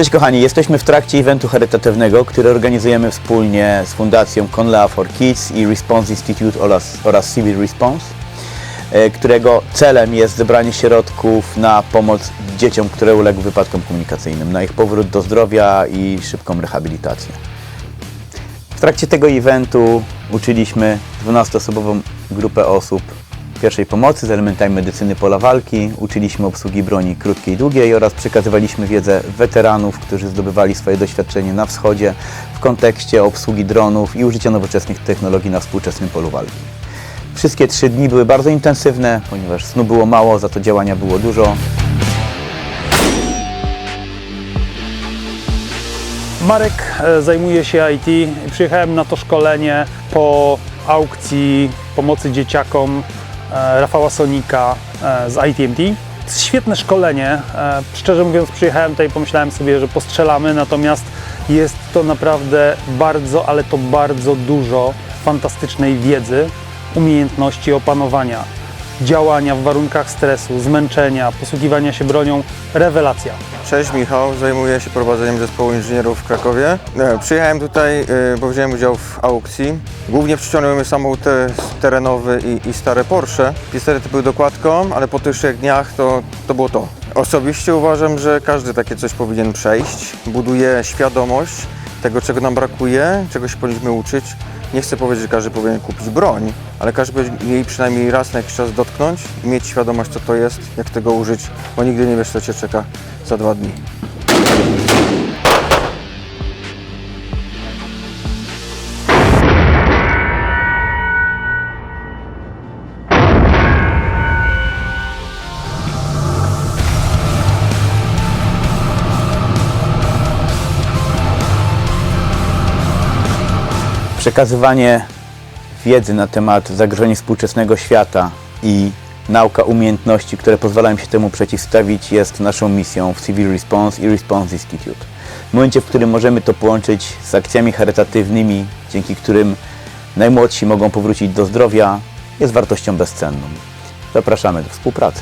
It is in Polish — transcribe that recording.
Cześć kochani, jesteśmy w trakcie eventu charytatywnego, który organizujemy wspólnie z Fundacją Conlea for Kids i Response Institute oraz, oraz Civil Response, e, którego celem jest zebranie środków na pomoc dzieciom, które uległy wypadkom komunikacyjnym, na ich powrót do zdrowia i szybką rehabilitację. W trakcie tego eventu uczyliśmy 12-osobową grupę osób pierwszej pomocy z elementami medycyny pola walki, uczyliśmy obsługi broni krótkiej i długiej oraz przekazywaliśmy wiedzę weteranów, którzy zdobywali swoje doświadczenie na wschodzie w kontekście obsługi dronów i użycia nowoczesnych technologii na współczesnym polu walki. Wszystkie trzy dni były bardzo intensywne, ponieważ snu było mało, za to działania było dużo. Marek e, zajmuje się IT przyjechałem na to szkolenie po aukcji pomocy dzieciakom Rafała Sonika e, z ITMT. Świetne szkolenie. E, Szczerze mówiąc, przyjechałem tutaj i pomyślałem sobie, że postrzelamy, natomiast jest to naprawdę bardzo, ale to bardzo dużo fantastycznej wiedzy, umiejętności opanowania, działania w warunkach stresu, zmęczenia, posługiwania się bronią. Rewelacja. Cześć Michał, zajmuję się prowadzeniem zespołu inżynierów w Krakowie. E, Przyjechałem tutaj, e, bo wziąłem udział w aukcji. Głównie przyciągnął mnie samochód terenowy i, i stare Porsche. Pistolety były dokładką, ale po tych trzech dniach to, to było to. Osobiście uważam, że każdy takie coś powinien przejść. Buduje świadomość tego, czego nam brakuje, czego się powinniśmy uczyć. Nie chcę powiedzieć, że każdy powinien kupić broń, ale każdy powinien jej przynajmniej raz na jakiś czas dotknąć i mieć świadomość, co to jest, jak tego użyć, bo nigdy nie wiesz, co Cię czeka za dwa dni. Przekazywanie wiedzy na temat zagrożeń współczesnego świata i nauka umiejętności, które pozwalają się temu przeciwstawić, jest naszą misją w Civil Response i Response Institute. W momencie, w którym możemy to połączyć z akcjami charytatywnymi, dzięki którym najmłodsi mogą powrócić do zdrowia, jest wartością bezcenną. Zapraszamy do współpracy.